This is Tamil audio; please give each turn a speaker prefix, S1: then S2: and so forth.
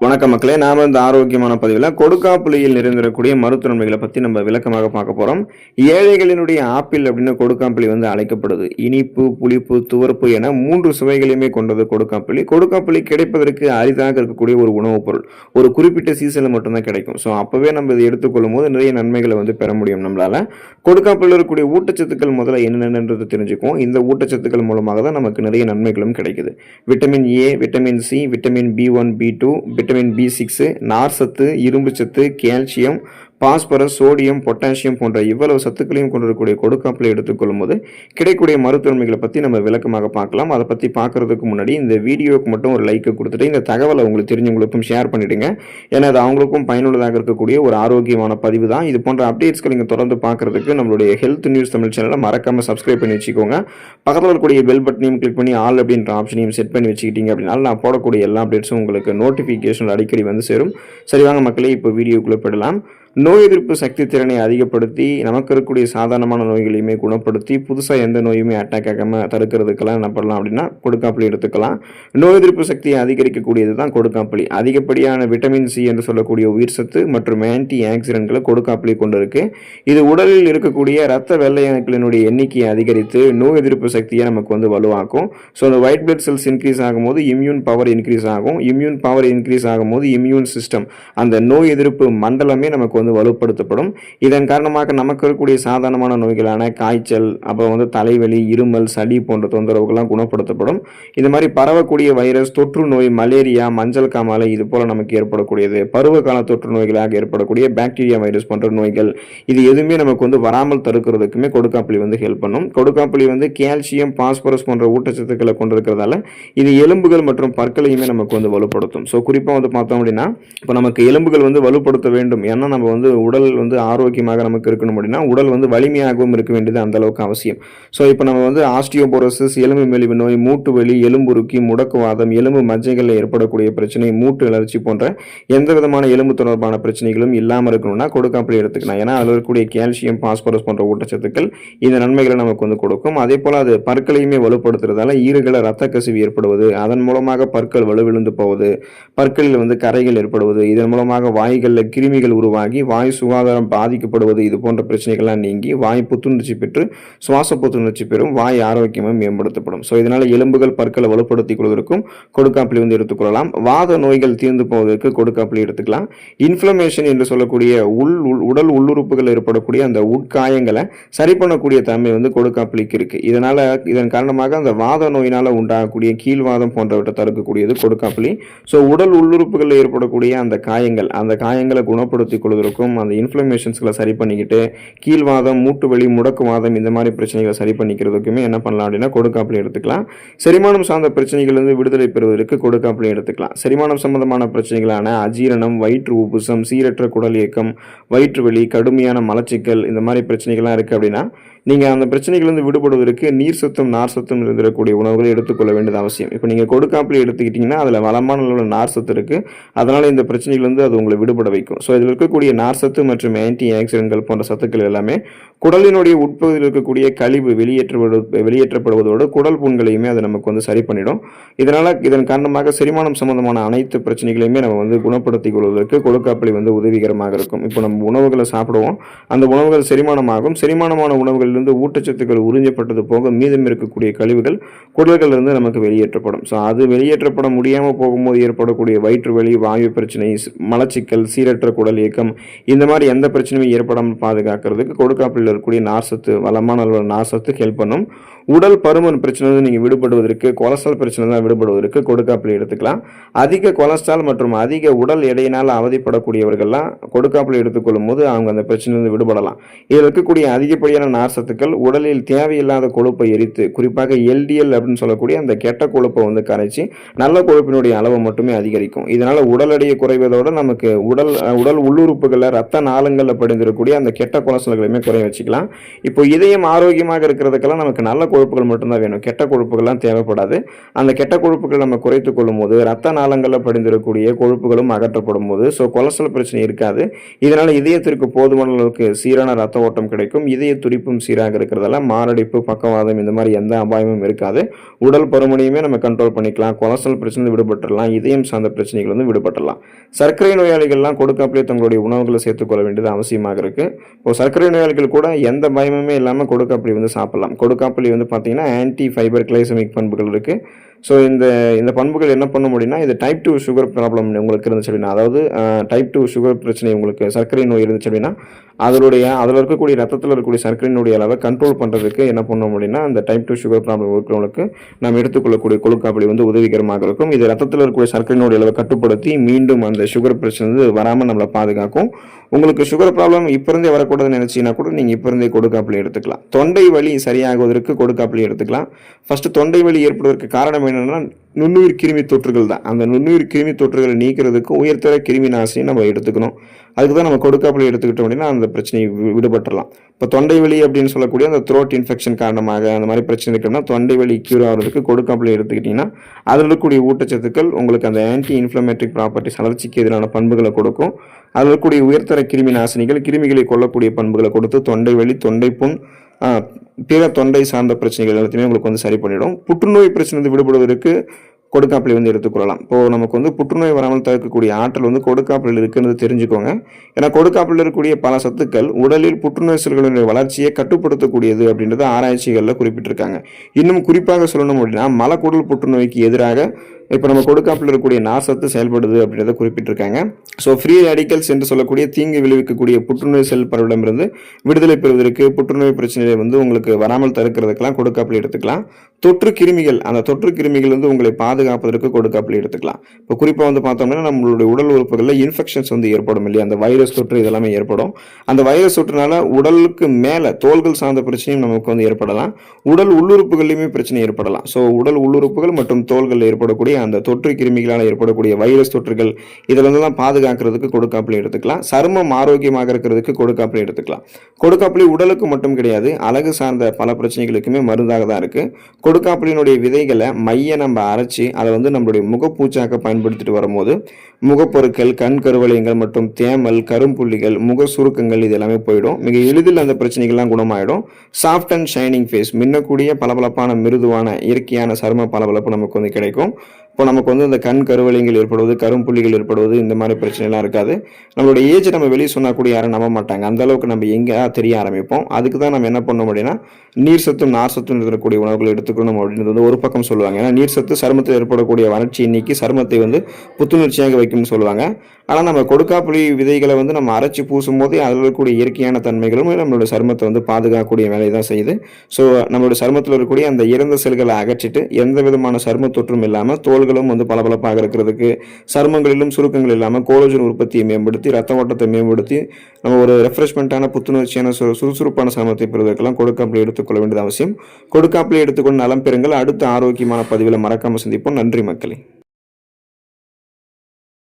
S1: வணக்கம் மக்களே நாம இந்த ஆரோக்கியமான பதிவில் கொடுக்காப்புளியில் நிறைந்திருக்கக்கூடிய மருத்துவ நன்மைகளை பற்றி நம்ம விளக்கமாக பார்க்க போகிறோம் ஏழைகளினுடைய ஆப்பிள் அப்படின்னு கொடுக்காப்புளி வந்து அழைக்கப்படுது. இனிப்பு புளிப்பு துவர்ப்பு என மூன்று சுவைகளையுமே கொண்டது கொடுக்காப்புளி. கொடுக்காப்புளி கிடைப்பதற்கு அரிதாக இருக்கக்கூடிய ஒரு உணவுப் பொருள். ஒரு குறிப்பிட்ட சீசனில் மட்டும்தான் கிடைக்கும். ஸோ அப்போவே நம்ம இதை எடுத்துக்கொள்ளும் போது நிறைய நன்மைகளை வந்து பெற முடியும் நம்மளால். கொடுக்காப்புளில் இருக்கக்கூடிய ஊட்டச்சத்துக்கள் முதல்ல என்னென்னன்றது தெரிஞ்சுக்குவோம். இந்த ஊட்டச்சத்துக்கள் மூலமாக தான் நமக்கு நிறைய நன்மைகளும் கிடைக்குது. Vitamin A vitamin C vitamin B one B two vitamin B six நார் சத்து இரும்பு சத்து கால்சியம் பாஸ்பரஸ் சோடியம் பொட்டாசியம் போன்ற இவ்வளவு சத்துக்களையும் கொண்டிருக்கக்கூடிய கொடுக்காப்பில் எடுத்துக்கொள்ளும் போது கிடைக்கக்கூடிய மருத்துவமைகளை பற்றி நம்ம விளக்கமாக பார்க்கலாம். அதை பற்றி பார்க்குறதுக்கு முன்னாடி இந்த வீடியோவுக்கு மட்டும் ஒரு லைக்கை கொடுத்துட்டு இந்த தகவலை உங்களுக்கு தெரிஞ்சவங்களுக்கும் ஷேர் பண்ணிவிடுங்க ஏன்னா அது அவங்களுக்கும் பயனுள்ளதாக இருக்கக்கூடிய ஒரு ஆரோக்கியமான பதிவு தான். இது போன்ற அப்டேட்ஸ்களை நீங்கள் தொடர்ந்து பார்க்குறதுக்கு நம்மளுடைய ஹெல்த் நியூஸ் தமிழ் சேனலை மறக்காமல் சப்ஸ்கிரைப் பண்ணி வச்சுக்கோங்க. பக்கத்தில் இருக்கக்கூடிய பெல் பட்டனையும் கிளிக் பண்ணி ஆல் அப்படின்ற ஆப்ஷனையும் செட் பண்ணி வச்சுக்கிட்டீங்க அப்படின்னா நான் போடக்கூடிய எல்லா அப்டேட்ஸும் உங்களுக்கு நோட்டிஃபிகேஷன் அடிக்கடி வந்து சேரும். சரி வாங்க மக்களே இப்போ வீடியோக்குள்ளே போயிடலாம். நோய் எதிர்ப்பு சக்தி திறனை அதிகப்படுத்தி நமக்கு இருக்கக்கூடிய சாதாரணமான நோய்களையுமே குணப்படுத்தி புதுசாக எந்த நோயுமே அட்டாக் ஆகாமல் தடுக்கிறதுக்கெல்லாம் என்ன பண்ணலாம் அப்படின்னா கொடுக்காப்புளி எடுத்துக்கலாம். நோய் எதிர்ப்பு சக்தியை அதிகரிக்கக்கூடியது தான் கொடுக்காப்புளி. அதிகப்படியான விட்டமின் சி என்று சொல்லக்கூடிய உயிர் சத்து மற்றும் ஆன்டி ஆக்சிடென்ட்களை கொடுக்காப்புளி கொண்டு இருக்கு. இது உடலில் இருக்கக்கூடிய இரத்த வெள்ளையணுக்களினுடைய எண்ணிக்கையை அதிகரித்து நோய் எதிர்ப்பு சக்தியை நமக்கு வந்து வலுவாக்கும். ஸோ அந்த ஒயிட் பிளட் செல்ஸ் இன்க்ரீஸ் ஆகும்போது இம்யூன் பவர் இன்க்ரீஸ் ஆகும். இம்யூன் பவர் இன்க்ரீஸ் ஆகும்போது இம்யூன் சிஸ்டம் அந்த நோய் எதிர்ப்பு மண்டலமே நமக்கு வந்து வலுப்படுத்தப்படும். இதன் காரணமாக நமக்கு இருக்கக்கூடிய சாதாரணமான நோய்களான காய்ச்சல் அப்புறம் வந்து தலைவலி இருமல் சளி போன்ற தொந்தரவுகள்லாம் குணப்படுத்தப்படும். இது மாதிரி பரவக்கூடிய வைரஸ் தொற்று நோய் மலேரியா மஞ்சள் காமாலை இது போல நமக்கு ஏற்படக்கூடியது. பருவகால தொற்று நோய்களாக ஏற்படக்கூடிய பாக்டீரியா வைரஸ் போன்ற நோய்கள் இது எதுவுமே நமக்கு வந்து வராமல் தடுக்கிறதுக்குமே கொடுக்காப்புளி வந்து ஹெல்ப் பண்ணும். கொடுக்காப்புளி வந்து கால்சியம் பாஸ்பரஸ் போன்ற ஊட்டச்சத்துக்களை கொண்டிருக்கிறதால இது எலும்புகள் மற்றும் பற்களையுமே நமக்கு வந்து வலுப்படுத்தும். ஸோ குறிப்பாக வந்து பார்த்தோம் அப்படின்னா இப்போ நமக்கு எலும்புகள் வந்து வலுப்படுத்த வேண்டும். ஏன்னா நம்ம வந்து உடல் வந்து ஆரோக்கியமாக நமக்கு இருக்கணும் அப்படின்னா உடல் வந்து வலிமையாகவும் இருக்க வேண்டியது அந்த அளவுக்கு அவசியம். ஸோ இப்போ நம்ம வந்து ஆஸ்டியோபோரோசிஸ் எலும்பு மெலிவு நோய் மூட்டு வலி எலும்புருக்கி முடக்குவாதம் எலும்பு மஜ்ஜைகளில் ஏற்படக்கூடிய பிரச்சனை மூட்டு வளர்ச்சி போன்ற எந்த விதமான எலும்பு தொடர்பான பிரச்சனைகளும் இல்லாமல் இருக்கணும்னா கொடுக்காப்படி எடுத்துக்கலாம். ஏன்னா அதில் இருக்கக்கூடிய கால்சியம் பாஸ்பரஸ் போன்ற ஊட்டச்சத்துக்கள் இந்த நன்மைகளை நமக்கு வந்து கொடுக்கும். அதே போல் அது பற்களையுமே வலுப்படுத்துறதால ஈறுகளை ரத்த கசிவு ஏற்படுவது அதன் மூலமாக பற்கள் வலுவிழுந்து போவது பற்களில் வந்து கரைகள் ஏற்படுவது இதன் மூலமாக வாய்களில் கிருமிகள் உருவாகி வாய் சுகாதாரம் பாதிக்கப்படுவது இது போன்ற பிரச்சனைகள்லாம் நீங்கி வாய் புத்துணர்ச்சி பெற்று சுவாச புத்துணர்ச்சி பெறும் வாய் ஆரோக்கியமும் மேம்படுத்தப்படும். ஸோ இதனால் எலும்புகள் பற்களை வலுப்படுத்திக் கொள்வதற்கும் கொடுக்காப்பிலி வந்து எடுத்துக்கொள்ளலாம் வாத நோய்கள் தீர்ந்து போவதற்கு கொடுக்காப்பிலி எடுத்துக்கலாம். இன்ஃப்ளமேஷன் என்று சொல்லக்கூடிய உள் உள்- உடல் உள்ளுறுப்புகள் ஏற்படக்கூடிய அந்த உட்காயங்களை சரி பண்ணக்கூடிய தன்மை வந்து கொடுக்காப்பிலிக்கு இருக்கு. இதனால இதன் காரணமாக அந்த வாத நோயினால் உண்டாகக்கூடிய கீழ்வாதம் போன்றவற்றை தடுக்கக்கூடியது கொடுக்காப்பிலி ஸோ உடல் உள்ளுறுப்புகளில் ஏற்படக்கூடிய அந்த காயங்கள் அந்த காயங்களை குணப்படுத்திக் கொள்வதற்கும் அந்த இன்ஃப்ளமேஷன்ஸ்களை சரி பண்ணிக்கிட்டு கீழ்வாதம் மூட்டு வலி முடக்குவாதம் இந்த மாதிரி பிரச்சனைகளை சரி பண்ணிக்கிறதுக்குமே என்ன பண்ணலாம் அப்படின்னா கொடுக்காப்புளி எடுத்துக்கலாம். செரிமானம் சார்ந்த பிரச்சனைகள்லேருந்து விடுதலை பெறுவதற்கு கொடுக்காப்புளி எடுத்துக்கலாம். செரிமானம் சம்பந்தமான பிரச்சனைகளான அஜீரணம் வயிற்று உப்புசம் சீரற்ற குடல் இயக்கம் வயிற்று வலி கடுமையான மலச்சிக்கல் இந்த மாதிரி பிரச்சனைகள்லாம் இருக்குது அப்படின்னா நீங்கள் அந்த பிரச்சனைகளிலிருந்து விடுபடுவதற்கு நீர் சத்தம் நார் சத்தம் இருந்திருக்கக்கூடிய உணவுகளை எடுத்துக்கொள்ள வேண்டியது அவசியம். இப்போ நீங்கள் கொடுக்காப்பில் எடுத்துக்கிட்டிங்கன்னா அதில் வளமான அளவில் நார் சத்து இருக்குது அதனால் இந்த பிரச்சனைகளிலிருந்து அது உங்களை விடுபட வைக்கும். ஸோ இதில் இருக்கக்கூடிய நார் சத்து மற்றும் ஆன்டி ஆக்சிடென்ட்கள் போன்ற சத்துக்கள் எல்லாமே குடலினுடைய உட்பகுதியில் இருக்கக்கூடிய கழிவு வெளியேற்றப்படு வெளியேற்றப்படுவதோடு குடல் புண்களையுமே அது நமக்கு வந்து சரி பண்ணிடும். இதனால் இதன் காரணமாக செரிமானம் சம்பந்தமான அனைத்து பிரச்சனைகளையுமே நம்ம வந்து குணப்படுத்திக் கொள்வதற்கு கொழுக்காப்பளி வந்து உதவிகரமாக இருக்கும். இப்போ நம்ம உணவுகளை சாப்பிடுவோம். அந்த உணவுகள் செரிமானமாகும். செரிமானமான உணவுகளிலிருந்து ஊட்டச்சத்துக்கள் உறிஞ்சப்பட்டது போக மீதம் இருக்கக்கூடிய கழிவுகள் குடல்களிலிருந்து நமக்கு வெளியேற்றப்படும். ஸோ அது வெளியேற்றப்பட முடியாமல் போகும்போது ஏற்படக்கூடிய வயிற்று வலி வாயு பிரச்சனை மலச்சிக்கல் சீரற்ற குடல் இயக்கம் இந்த மாதிரி எந்த பிரச்சனையும் ஏற்படாமல் பாதுகாக்கிறதுக்கு கொடுக்காப்பில் இருக்கக்கூடிய நார்சத்து வளமான அளவில் நார்சத்து ஹெல்ப் பண்ணும். உடல் பருமன் பிரச்சனை நீங்கள் விடுபடுவதற்கு கொலஸ்ட்ரால் பிரச்சனைலாம் விடுபடுவதற்கு கொடுக்காப்பிலை எடுத்துக்கலாம். அதிக கொலஸ்ட்ரால் மற்றும் அதிக உடல் எடையினால் அவதிப்படக்கூடியவர்கள்லாம் கொடுக்காப்பிலை எடுத்துக்கொள்ளும் போது அவங்க அந்த பிரச்சனையிலிருந்து விடுபடலாம். இதில் இருக்கக்கூடிய அதிகப்படியான நார்சத்துக்கள் உடலில் தேவையில்லாத கொழுப்பை எரித்து குறிப்பாக எல்டிஎல் அப்படின்னு சொல்லக்கூடிய அந்த கெட்ட கொழுப்பை வந்து கரைச்சி நல்ல கொழுப்பினுடைய அளவை மட்டுமே அதிகரிக்கும். இதனால் உடல் எடையை குறைவதோடு நமக்கு உடல் உடல் உள்ளுறுப்புகளில் ரத்த நாளங்களில் படிந்திருக்கக்கூடிய அந்த கெட்ட கொலஸ்ட்ரால்களையுமே குறைய வச்சுக்கலாம். இப்போ இதயம் ஆரோக்கியமாக இருக்கிறதுக்கெல்லாம் நமக்கு நல்ல கொழுப்புகள் மட்டும்தான் வேணும். கெட்ட கொழுப்புகள்லாம் தேவைப்படாது. அந்த கெட்ட கொழுப்புகள் நம்ம குறைத்து கொள்ளும் போது ரத்த நாளங்களில் படிந்திருக்கக்கூடிய கொழுப்புகளும் அகற்றப்படும் போது ஸோ கொலஸ்ட்ரால் பிரச்சனை இருக்காது. இதனால் இதயத்திற்கு போதுமான அளவுக்கு சீரான ரத்த ஓட்டம் கிடைக்கும். இதய துடிப்பும் சீராக இருக்கிறதால மாரடைப்பு பக்கவாதம் இந்த மாதிரி எந்த அபாயமும் இருக்காது. உடல் பருமனையுமே நம்ம கண்ட்ரோல் பண்ணிக்கலாம். கொலஸ்ட்ரால் பிரச்சனை விடுபட்டுடலாம். இதயம் சார்ந்த பிரச்சனைகள் வந்து விடுபட்டுடலாம். சர்க்கரை நோயாளிகள்லாம் கொடுக்காப்பிலே தங்களுடைய உணவுகளை சேர்த்துக்கொள்ள வேண்டியது அவசியமாக இருக்கு. இப்போ சர்க்கரை நோயாளிகள் கூட எந்த பயமுமே இல்லாமல் கொடுக்காப்புளி வந்து சாப்பிடலாம். கொடுக்காப்புளி வந்து பார்த்தீங்கன்னா ஆன்டி ஃபைபர் கிளைசமிக் பண்புகள் இருக்கு. ஸோ இந்த இந்த பண்புகள் என்ன பண்ண முடியும்னா இது டைப் டூ சுகர் ப்ராப்ளம் உங்களுக்கு இருந்துச்சு அப்படின்னா அதாவது டைப் டூ சுகர் பிரச்சனை உங்களுக்கு சர்க்கரை நோய் இருந்துச்சு அப்படின்னா அதனுடைய அதில் இருக்கக்கூடிய ரத்தத்தில் இருக்கக்கூடிய சர்க்கரையினுடைய அளவை கண்ட்ரோல் பண்ணுறதுக்கு என்ன பண்ணோம் அப்படின்னா அந்த டைப் டூ சுகர் ப்ராப்ளம் இருக்கிறவங்களுக்கு நம்ம எடுத்துக்கொள்ளக்கூடிய கொழுக்காப்படி வந்து உதவிகரமாக இருக்கும். இது ரத்தத்தில் இருக்கக்கூடிய சர்க்கரையினுடைய அளவை கட்டுப்படுத்தி மீண்டும் அந்த சுகர் பிரச்சனை வந்து வராமல் நம்மளை பாதுகாக்கும். உங்களுக்கு சுகர் ப்ராப்ளம் இப்போ இருந்தே வரக்கூடாதுன்னு நினச்சிங்கன்னா கூட நீங்கள் இப்போ இருந்தே கொடுக்காப்புளி எடுத்துக்கலாம். தொண்டை வலி சரியாகுவதற்கு கொடுக்காப்புளி எடுத்துக்கலாம். ஃபஸ்ட்டு தொண்டை வலி ஏற்படுவதற்கு காரணம் என்னன்னா நுண்ணுயிர் கிருமி தொற்றுகள் தான். அந்த நுண்ணுயிர் கிருமி தொற்றுகளை நீக்கிறதுக்கு உயர்தர கிருமி நாசினி நம்ம எடுத்துக்கணும். அதுக்கு தான் நம்ம கொடுக்காப்புளி எடுத்துக்கிட்டோம் அப்படின்னா அந்த பிரச்சனையை வி- இப்போ தொண்டை வலி அப்படின்னு சொல்லக்கூடிய அந்த த்ரோட் இன்ஃபெக்ஷன் காரணமாக அந்த மாதிரி பிரச்சனை இருக்குன்னா தொண்டை வலி க்யூர் ஆகிறதுக்கு கொடுக்காப்புளி எடுத்துக்கிட்டிங்கன்னா அதில் இருக்கக்கூடிய ஊட்டச்சத்துக்கள் உங்களுக்கு அந்த ஆன்டி இன்ஃப்ளமேட்ரிக் ப்ராப்பர்ட்டிஸ் வளர்ச்சிக்கு எதிரான பண்புகளை கொடுக்கும். அதில் இருக்கக்கூடிய உயர்தர கிருமி நாசினிகள் கிருமிகளை கொல்லக்கூடிய பண்புகளை கொடுத்து தொண்டை வலி தொண்டை புண் பிற தொண்டை சார்ந்த பிரச்சனைகள் எல்லாத்தையுமே உங்களுக்கு வந்து சரி பண்ணிடும் புற்றுநோய் பிரச்சனை வந்து விடுபடுவதற்கு கொடுக்காப்பிளி வந்து எடுத்துக்கொள்ளலாம் இப்போது நமக்கு வந்து புற்றுநோய் வராமல் தவிர்க்கக்கூடிய ஆற்றல் வந்து கொடுக்காப்பிளில் இருக்குன்னு தெரிஞ்சுக்கோங்க. ஏன்னா கொடுக்காப்பிளில் இருக்கக்கூடிய பல சத்துக்கள் உடலில் புற்றுநோய் செல்களுடைய வளர்ச்சியை கட்டுப்படுத்தக்கூடியது அப்படின்றத ஆராய்ச்சிகளில் குறிப்பிட்டிருக்காங்க. இன்னும் குறிப்பாக சொல்லணும் அப்படின்னா மலக்குடல் புற்றுநோய்க்கு எதிராக இப்போ நம்ம கொடுக்காப்பில் இருக்கக்கூடிய நாசத்து செயல்படுது அப்படின்றத குறிப்பிட்டிருக்காங்க. ஸோ ஃப்ரீ ரேடிக்கல்ஸ் என்று சொல்லக்கூடிய தீங்கு விளைவிக்கக்கூடிய புற்றுநோய் செல் பரவலிடமிருந்து விடுதலை பெறுவதற்கு புற்றுநோய் பிரச்சனையை வந்து உங்களுக்கு வராமல் தடுக்கிறதுக்கெல்லாம் கொடுக்காப்பில் எடுத்துக்கலாம். தொற்று கிருமிகள் அந்த தொற்று கிருமிகள் வந்து உங்களை பாதுகாப்பதற்கு கொடுக்காப்பில் எடுத்துக்கலாம். இப்போ குறிப்பாக வந்து பார்த்தோம்னா நம்மளுடைய உடல் உறுப்புகளில் இன்ஃபெக்ஷன்ஸ் வந்து ஏற்படும் இல்லையா? அந்த வைரஸ் தொற்று இதெல்லாமே ஏற்படும். அந்த வைரஸ் தொற்றுனால உடலுக்கு மேலே தோள்கள் சார்ந்த பிரச்சனையும் நமக்கு வந்து ஏற்படலாம். உடல் உள்ளுறுப்புகள்லையுமே பிரச்சனை ஏற்படலாம். ஸோ உடல் உள்ளுறுப்புகள் மற்றும் தோள்களில் ஏற்படக்கூடிய அந்த தொற்று கிருமிகளால் ஏற்படக்கூடிய வைரஸ் தொற்றுகள் இதிலிருந்தெல்லாம் பாதுகாக்கிறதுக்கு கொடுக்காப்புல எடுத்துக்கலாம். சருமம் ஆரோக்கியமாக இருக்கிறதுக்கு கொடுக்காப்புல எடுத்துக்கலாம். கொடுக்காப்புளி உடலுக்கு மட்டும் கிடையாது அழகு சார்ந்த பல பிரச்சனைகளுக்குமே மருந்தாக தான் இருக்கு. கொடுக்காப்புளியினுடைய விதைகளை மைய நம்ம அரைச்சி அதை வந்து நம்மளுடைய முகப்பூச்சாக்க பயன்படுத்திட்டு வரும்போது முகப்பொருட்கள் கண் கருவளையங்கள் மற்றும் தேமல் கரும்புள்ளிகள் முக சுருக்கங்கள் இது எல்லாமே போயிடும். மிக எளிதில் அந்த பிரச்சனைகள்லாம் குணமாயிடும். சாஃப்ட் அண்ட் ஷைனிங் ஃபேஸ் மின்னக்கூடிய பளபளப்பான மிருதுவான இயற்கையான சரும பளபளப்பு நமக்கு வந்து கிடைக்கும். இப்போ நமக்கு வந்து இந்த கண் கருவளையங்கள் ஏற்படுவது கரும்புள்ளிகள் ஏற்படுவது இந்த மாதிரி பிரச்சனைலாம் இருக்காது. நம்மளோட ஏஜ் நம்ம வெளியே சொன்னால் கூட யாரும் நம்ப மாட்டாங்க. அந்த அளவுக்கு நம்ம எங்கே தெரிய ஆரம்பிப்போம். அதுக்கு தான் நம்ம என்ன பண்ணோம் அப்படின்னா நீர் சத்தும் நார் சத்தும் இருக்கக்கூடிய உணவுகளை எடுத்துக்கணும் அப்படின்றது வந்து ஒரு பக்கம் சொல்லுவாங்க. ஏன்னா நீர் சத்து சருமத்தில் ஏற்படக்கூடிய வறட்சியை நீக்கி சருமத்தை வந்து புத்துணர்ச்சியாக வைக்கும்னு சொல்லுவாங்க. ஆனால் நம்ம கொடுக்காப்புளி விதைகளை வந்து நம்ம அரைச்சி பூசும் போதே அதில் இருக்கக்கூடிய இயற்கையான தன்மைகளும் நம்மளோட சருமத்தை வந்து பாதுகாக்கக்கூடிய வேலையை தான் செய்யுது. ஸோ நம்மளோட சருமத்தில் இருக்கக்கூடிய அந்த இறந்த செல்களை அகற்றிட்டு எந்த விதமான சரும தொற்றும் இல்லாமல் தோள்களும் வந்து பளபளப்பாக இருக்கிறதுக்கு சருமங்களிலும் சுருக்கங்கள் இல்லாமல் கோலோஜன் உற்பத்தியை மேம்படுத்தி ரத்த ஓட்டத்தை மேம்படுத்தி நம்ம ஒரு ரெஃப்ரெஷ்மெண்ட்டான புத்துணர்ச்சியான சு சுறுசுறுப்பான சருமத்தை பெறுவதற்கெல்லாம் கொடுக்காப்பிலே எடுத்துக்கொள்ள வேண்டியது அவசியம். கொடுக்காப்பிலே எடுத்துக்கொண்டு நலம் பெறுங்கள். அடுத்த ஆரோக்கியமான பதிவில் மறக்காமல் சந்திப்போம். நன்றி மக்களே.